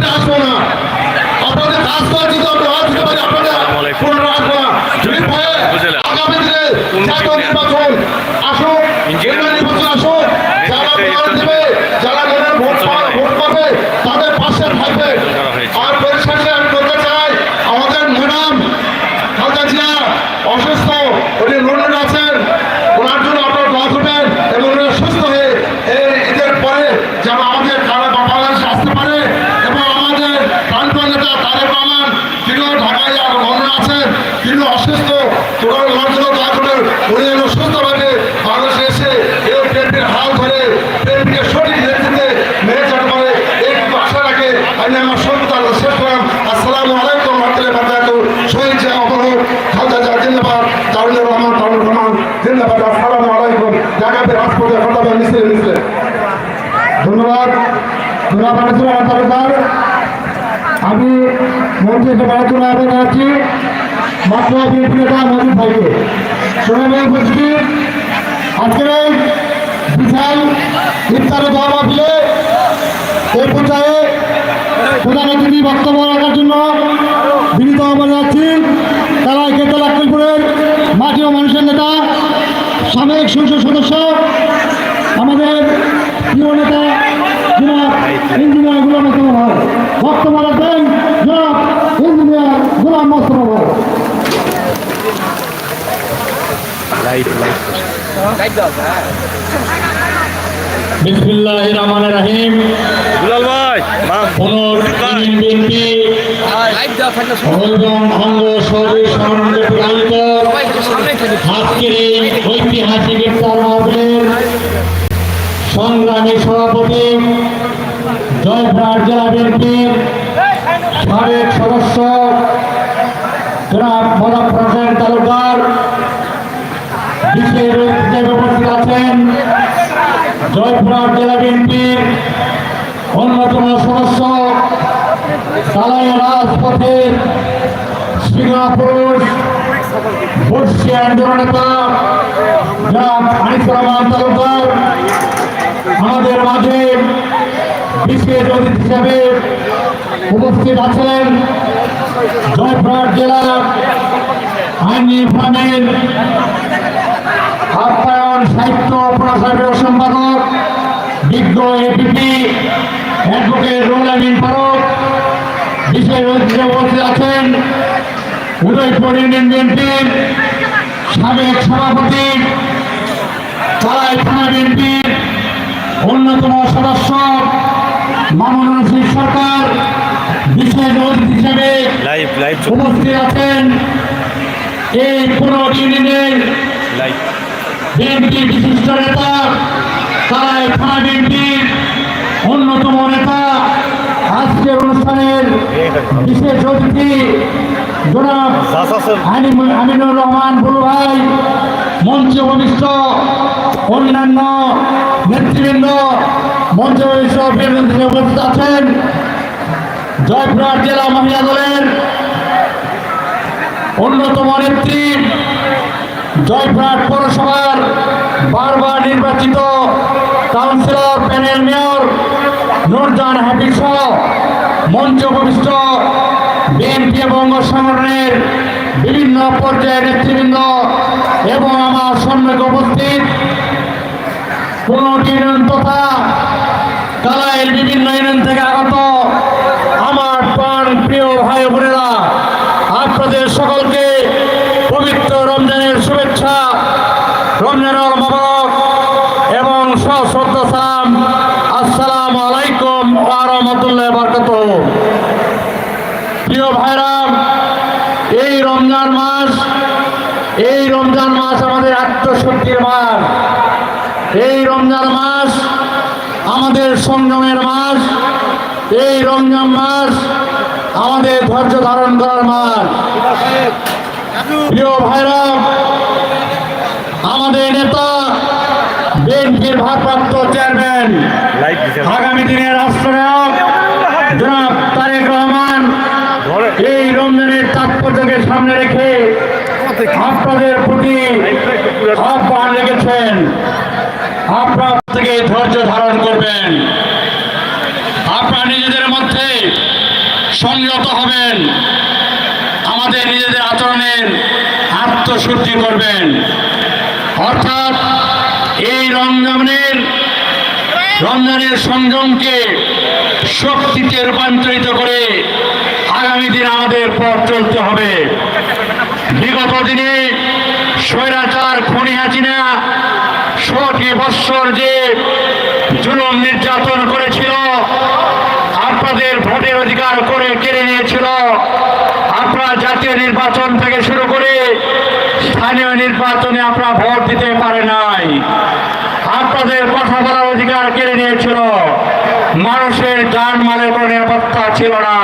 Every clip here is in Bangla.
ভোটে আসব না। আপনাদের কাজ করা যদি আমরা না দিতে পারি আপনাদের ভোটে আসব না। যদি ভয়ে আগামী দিনে জাতীয় নির্বাচন আসুক কেন্দ্রীয় নির্বাচন আসুক যারা ভোট দেবে যারা যারা ভোট ভোট পাবে তাদের পাশে থাকবে। আর পরিশেষে আমি বলতে চাই আমাদের ম্যাডাম খালদা জিয়া অসুস্থ উনি লন্ডনে আছেন ওনার জন্য আপনারা দোয়া করবেন এবং উনি সুস্থ হয়ে এই ঈদের পরে যেন আমাদের কারা বাংলাদেশে আসতে পারে এবং আমাদের প্রাণপ্রিয় নেতা তারেক রহমান তিনিও ঢাকায় আর লন্ডনে আছেন তিনি অসুস্থ তোরা ওনার জন্য দোয়া করবেন উনি যেন সুস্থভাবে বাংলাদেশে এসে এই বিএনপির হাল ধরে বিএনপিকে সঠিক নেতৃত্বে মেনে যেতে পারে এই আশা রাখে আমি আমার সভ্যতা শেষ করলাম আসসালামু আলাইকুম রহমতুল্লাহ বারকাতুহ শহীদ জিয়া অমর খালদা জিয়া জিন্দাবাদ তারুণের রহমান তারুণ রহমান জিন্দাবাদ আসসালামু আলাইকুম ঢাকাতে রাজপথে কথা মিছিলে মিছিলে ধন্যবাদ। ধন্যবাদ আলোচনা তালুকদার আমি মন্ত্রী সভাপতি আবেদন আছি মাত্র বিএনপি ভাইকে। সোনামী উপস্থিতি, আজকের এই বিশাল ইফতারে দোয়া মাহফিলে এই পর্যায়ে প্রধান অতিথি বক্তব্য রাখার জন্য বিনীত আহ্বান জানাচ্ছি। তারা কেতলা আক্কেলপুরের মাটি ও মানুষের নেতা, সাবেক সংসদ সদস্য, আমাদের প্রিয় নেতা জনাব ইঞ্জিনিয়ার গুলাম মোস্তফা ভাই বক্তব্য রাখবেন জনাব ইঞ্জিনিয়ার গুলাম মোস্তফা ভাই বিসমিল্লাহ রহমান রাহিম দুলাল ভাই পুনর বিএনপি এবং অঙ্গ সর্বে সমন্বয়ে প্রধানিত আজকের এই ঐতিহাসিক ইফতার মাহফিলের সংগ্রামী সভাপতি, জয়পুরহাট জেলা বিএনপির সাবেক সদস্য, জনাব হোসেন তালুকদার, বিশেষ উপস্থিত আছেন, জয়পুরহাট জেলা বিএনপির অন্যতম সদস্য সালাই রাজপথের সিঙ্গাপুর বর্ষী আন্দোলন নেতা জনাব আনিসুর রহমান তালুকদার আমাদের মাঝে বিশেষ অতিথি হিসেবে উপস্থিত আছেন জয়পুরহাট জেলার আইনি ফার্মের আপ্যায়ন সাহিত্য প্রসারের সম্পাদক, বিজ্ঞ এপিপি, অ্যাডভোকেট রুল আমিন ফারুক, বিশেষ অতিথি উপস্থিত আছেন উদয়পুর ইউনিয়ন বিএনপির সাবেক সভাপতি, তারাই থানা বিএনপির অন্যতম সদস্য মামুন রশিদ সরকার বিশেষ অতিথি হিসেবে উপস্থিত আছেন এই পুরো ইউনিয়নের বিএনপি বিশিষ্ট নেতা তারাই থানা বিএনপির অন্যতম নেতা। আজকের অনুষ্ঠানের বিশেষ অতিথি জনাব আমিনুর রহমান বুলু ভাই মঞ্চে উপবিষ্ট অন্যান্য নেতৃবৃন্দ মঞ্চে বীরবন্ধু উপস্থিত আছেন। জয়পুরহাট জেলা মহিলা দলের অন্যতম নেত্রী জয়পুরহাট পৌরসভার বারবার নির্বাচিত councillor panel mayor Nurjan Hafiz মঞ্চ উপবিষ্ট বিএনপি এবং সংগঠনের বিভিন্ন পর্যায়ের নেতৃবৃন্দ এবং আমার সম্মুখে উপস্থিত তথা কালাইয়ের বিভিন্ন ইউনিয়ন থেকে আগত আমার প্রাণ প্রিয় ভাই বোনেরা, আপনাদের সকলকে পবিত্র রমজানের শুভেচ্ছা রমজানের মোবারক এবং সশ্রদ্ধ সালাম। আসসালামু আলাইকুম ওয়া রাহমাতুল্লাহি ওয়া বারাকাতুহু। প্রিয় ভাইরাম এই রমজান মাস এই রমজান মাস আমাদের আত্মশক্তির মাস। এই রমজান মাস আমাদের সংযমের মাস। এই রমজান মাস আমাদের ধৈর্য ধারণ করার মাস। প্রিয় ভাইরা আমাদের নেতা বিএনপির ভারপ্রাপ্ত চেয়ারম্যান আগামী দিনের রাষ্ট্রনায়ক জনাব তারেক রহমান এই রমজানের তাৎপর্যকে সামনে রেখে আপনাদের প্রতি আহ্বান আপনার থেকে ধৈর্য ধারণ করবেন। আপনার নিজেদের মধ্যে সংযত হবেন। আমাদের নিজেদের আচরণের আত্মশুদ্ধি করবেন। অর্থাৎ এই রমজানের রমজানের সংযমকে শক্তিতে রূপান্তরিত করে আগামী দিন আমাদের পথ চলতে হবে। বিগত দিনে স্বৈরাচার খনি হাসিনা ষোলটি বৎসর যে জুলুম নির্যাতন করেছিল, আপনাদের ভোটের অধিকার করে কেড়ে নিয়েছিল। আপনারা জাতীয় নির্বাচন থেকে শুরু করে স্থানীয় নির্বাচনে আপনারা ভোট দিতে পারে নাই। আপনাদের কথা বলার অধিকার কেড়ে নিয়েছিল। মানুষের যান মালের কোনো নিরাপত্তা ছিল না।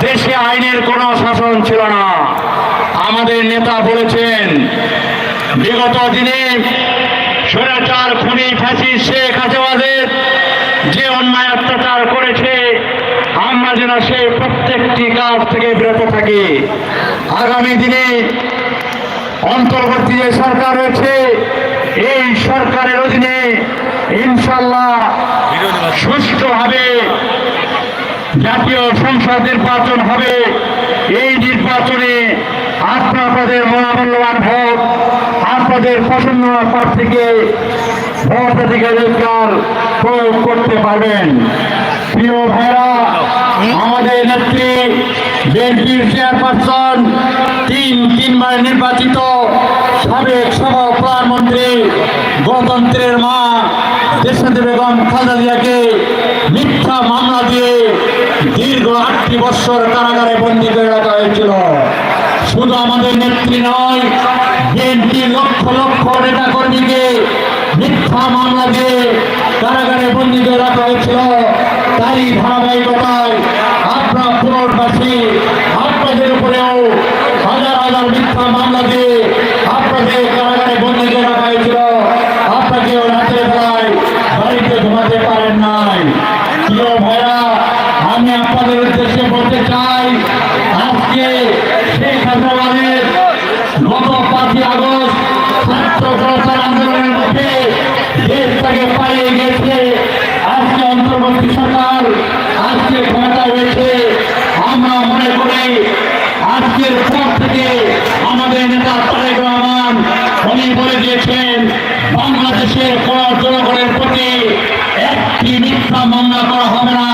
দেশে আইনের কোনো শাসন ছিল না। আমাদের নেতা বলেছেন, বিগত দিনে স্বৈরাচার খুনি ফাঁসি শেখ হাসিনাদের যে অন্যায় অত্যাচার করেছে, আমরা যেন সেই প্রত্যেকটি কাজ থেকে বিরত থাকি। আগামী দিনে অন্তর্বর্তী যে সরকার রয়েছে, এই সরকারের অধীনে ইনশাল্লাহ সুষ্ঠুভাবে জাতীয় সংসদ নির্বাচন হবে। এই নির্বাচনে আপনাদের মহামূল্যবান ভোট আপনাদের পছন্দ প্রার্থীকে ভোট অধিকার প্রয়োগ করতে পারবেন। প্রিয় ভাইরা, আমাদের নেত্রী, বিএনপির চেয়ারপারসন তিন, তিনবার নির্বাচিত সাবেক সহ প্রধানমন্ত্রী গণতন্ত্রের মা, দেশনেত্রী বেগম খালেদা জিয়াকে মিথ্যা মামলা দিয়ে দীর্ঘ আটটি বছর কারাগারে বন্দী করে রাখা হয়েছিল। শুধু আমাদের নেত্রী নয়, বিএনপি লক্ষ লক্ষ নেতা কর্মীকে মিথ্যা মামলা দিয়ে কারাগারে বন্দী করে রাখা হয়েছিল। তারই ধারাবাহিকতায় আপনার পুনর্বাসী আপনাদের উপরেও হাজার হাজার মিথ্যা মামলা দিয়ে আপনাদের কারাগারে বন্দী করে রাখা হয়েছিল আপনাকেও রাতের বেলায় বাড়িতে ঘুমাতে পারেন নাই প্রিয় ভাইরা আমি আপনাদের উদ্দেশ্যে বলতে চাই আজকে শেখ হাসিনাদের গত পাঁচই আগস্ট ছাত্র জনতার আন্দোলনের মধ্যে দেশ থেকে পালিয়ে গেছে আমরা মনে করি আজকের পর থেকে আমাদের নেতা তারেক রহমান উনি বলে দিয়েছেন, বাংলাদেশের কোন জনগণের প্রতি একটি মিথ্যা মামলা করা হবে না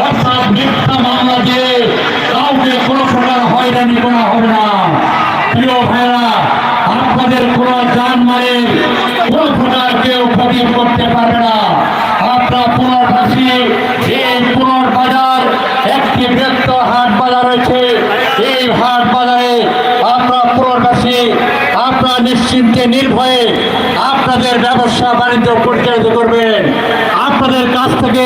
অর্থাৎ মিথ্যা মামলা দিয়ে কাউকে কোনো প্রকার হয়রানি করা হবে না প্রিয় ভাইরা আপনাদের কোন যান মারে কোন কেউ ক্ষতি করতে পারবে না। আপনার পুনর্বাসী, এই পুনর্বাজার একটি বৃহত্ত হাট বাজার রয়েছে। এই হাট বাজারে আপনার পুনর্বাসী আপনার নিশ্চিন্তে নির্ভয়ে আপনাদের ব্যবসা বাণিজ্য পরিচালিত করবেন। আপনাদের কাছ থেকে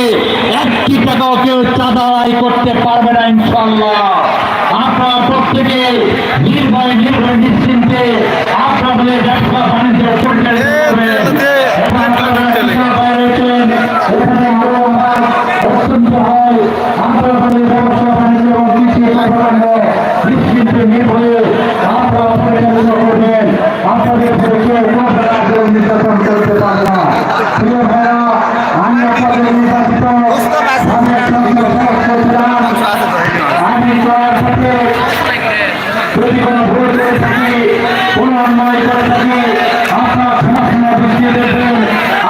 একটি টাকাও কেউ চাঁদা আদায় করতে পারবে না ইনশাল্লাহ আপনারা প্রত্যেকে নির্ভয় নির্ভয়, নিশ্চিন্তে আপনাদের উপরে কেউ নির্যাতন করতে পারে না। প্রিয় ভাইরা আমি আপনাদের নির্বাচিত। আমি একমাত্র সদস্য আমি করার সাথে যদি কোনো ভুল করে থাকি কোনো অন্যায় করে থাকি আপনার ক্ষমাসীমা দৃষ্টি দেখবেন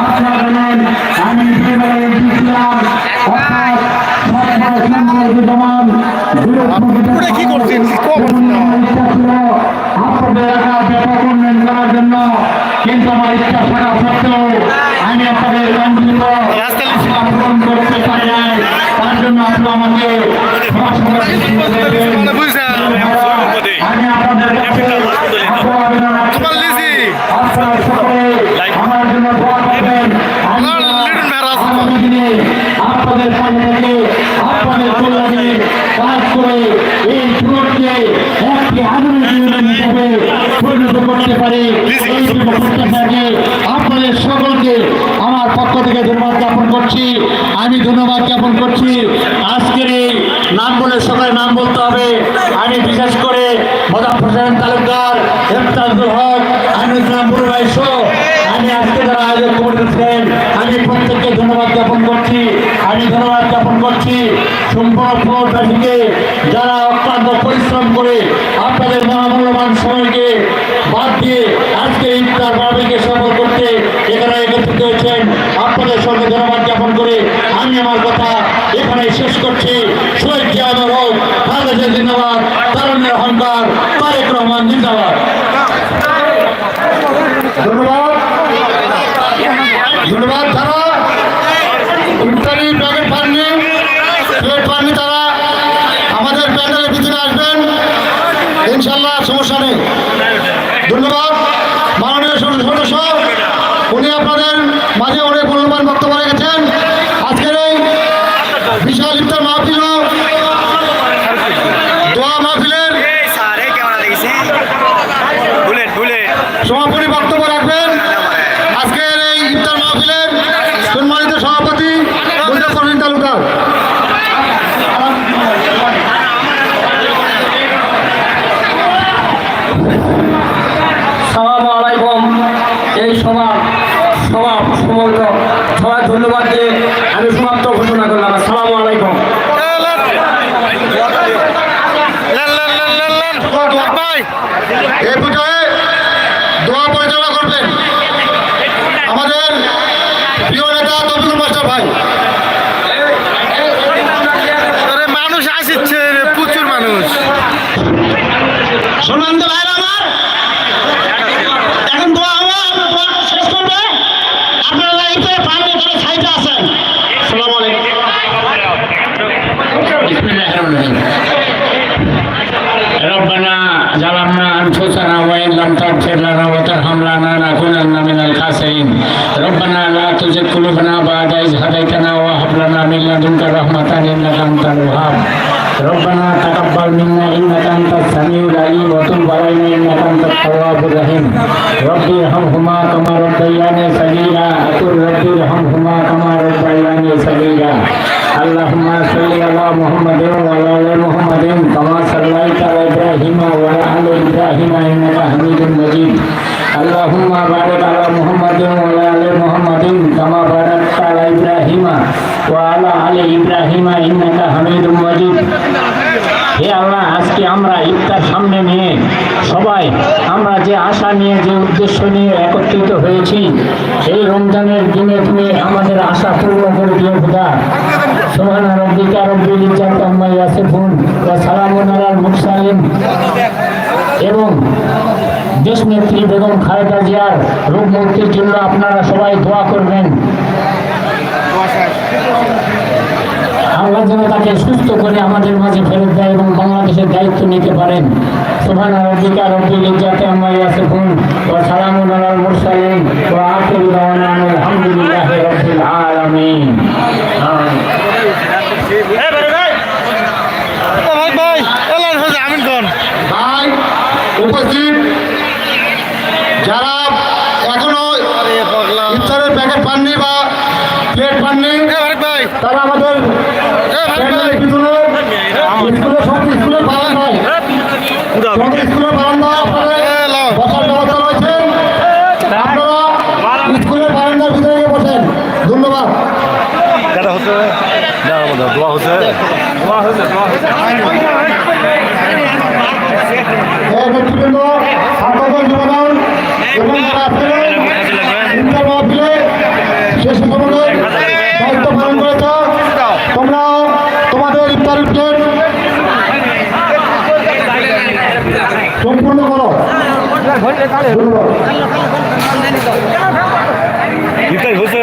আপনার জানেন আমি বিকেলে অর্থাৎ সবসময় সুন্দর বিদ্যমান কি করছেন? আপনাদের এলাকার ব্যাপক উন্নয়ন করার জন্য কিন্তু আমার ইচ্ছা থাকা সত্ত্বেও আমি আপনাদের কাঙ্ক্ষিত আক্রমণ করতে পারি নাই। তার জন্য আপনি আমাকে দৃষ্টি দেখবেন আমি আপনাদের কাছে আবেদন রাখছি। আপনারা সকলে আমার জন্য দোয়া করবেন আমি আগামী দিনে আপনাদের সামনে থেকে আপনাদের কল্যাণে কাজ করে এই সুরতকে একটি আধুনিক ইউনিয়ন হিসেবে পরিণত করতে পারি এই প্রচেষ্টাকে আপনাদের সকলকে আমার পক্ষ থেকে ধন্যবাদ করছি আমি ধন্যবাদ জ্ঞাপন করছি। আজকের এই নাম বলে সবাই নাম বলতে হবে। আমি বিশেষ করে মজাফর হোসেন তালুকদার ইমতাজুল হক আমি ইসলাম বুড়ো সহ আমি আজকে যারা আয়োজক করেছেন, আমি প্রত্যেককে ধন্যবাদ জ্ঞাপন করছি। আমি ধন্যবাদ জ্ঞাপন করছি সম্পূর্ণ ফ্লোরবাসীকে যারা অত্যন্ত পরিশ্রম করে আপনাদের মহামূল্যবান সময়কে বাদ দিয়ে আজকে ইফতার বাবিকে সফল করতে এখানে একত্রিত হয়েছেন। আপনাদের সঙ্গে ধন্যবাদ জ্ঞাপন করে আমি আমার কথা এখানে শেষ করছি শহীদ জিয়াদর হোক বাংলাদেশের জিন্দাবাদ তারুণ্যের অহংকার তারেক রহমান জিন্দাবাদ ধন্যবাদ ধন্যবাদ যারা ইফতারি প্যাকেট পাননি প্লেট পাননি তারা আমাদের প্যান্ডেলের ভিতরে আসবেন ইনশাল্লাহ সমস্যা নেই ধন্যবাদ। মাননীয় সদস্য উনি আপনাদের মাঝে অনেক মূল্যবান বক্তব্য রেখেছেন আজকের এই বিশাল ইফতার মাহফিল ও দোয়া মাহফিলের সারে কেমন লাগিছে বুলেট বুলেট সমাপনী বক্তব্য রাখবেন আজকের এই ইফতার মাহফিলের সম্মানিত সভাপতি মুজাফর বিন তালুকদার সালাম আলাইকুম সভা সভা সমগ্র সবাই ধন্যবাদ দিয়ে আমি সমাপ্ত ঘোষণা করলাম। আসসালামু আলাইকুম। এই দোয়া পরিচালনা করবেন আমাদের প্রিয় নেতা তবিকুল মাস্টার ভাই মানুষ। আসছে প্রচুর মানুষ ভাইরা আমার। انك انت التواب الرحيم ربي ارحمهما كما ربياني صغيرا اقول ربي ارحمهما كما ربياني صغيرا اللهم صل على محمد وعلى ال محمد كما صليت على ابراهيم وعلى ال ابراهيم انك حميد مجيد اللهم بارك على محمد وعلى ال محمد كما باركت على ابراهيم وعلى ال ابراهيم انك حميد مجيد হে আল্লাহ, আজকে আমরা ইফতার সামনে নিয়ে সবাই আমরা যে আশা নিয়ে, যে উদ্দেশ্য নিয়ে একত্রিত হয়েছি, এই রমজানের দিনে তুমি আমাদের আশা পূর্ণ করে দিও খোদা। সুবহান রাব্বিকা রব্বিল ইজ্জাতি আম্মা ইয়াসিফুন ওয়া সালামুন আলাল এবং দেশনেত্রী বেগম খালেদা জিয়ার রোগ মুক্তির জন্য আপনারা সবাই দোয়া করবেন। আল্লাহ যেন তাকে সুস্থ করে আমাদের মাঝে ফেরত দেয় এবং বাংলাদেশের দায়িত্ব নিতে পারেন। সুবহান রাব্বিকা রব্বিল ইজ্জাতি আম্মা ইয়াসিফুন ওয়া সালামুন আলাল মুরসালিন ওয়া আখিরু দাওয়ানা আলহামদুলিল্লাহি রাব্বিল আলামিন। আমিন ভাই ভাই। এলান হচ্ছে আমিন কোন ভাই উপস্থিত। যারা এখনও ইফতারের প্যাকেট পাননি বা প্লেট পাননি ভাই। তারা আমাদের প্যান্ডেলের পিছনে স্কুলে সব স্কুলে বারান্দায় সব স্কুলে বারান্দায় আপনাদের বসার ব্যবস্থা রয়েছে আপনারা স্কুলের বারান্দার ভিতরে গিয়ে বসেন ধন্যবাদ কেটা হচ্ছে দোয়া হচ্ছে দোয়া হচ্ছে দোয়া হচ্ছে এই ব্যক্তিবৃন্দ ছাত্রদের জীবন এবং যারা আজকে ইন্টার মাহফিলে শেষ সময়ে দায়িত্ব পালন করেছ তোমরা তোমাদের ইফতারের প্লেট সম্পূর্ণ করো ধন্যবাদ হচ্ছে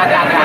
¡Ja, ja, ja!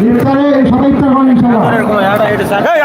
ইফতারে সবাই ইফতার করেন ইনশাল্লাহ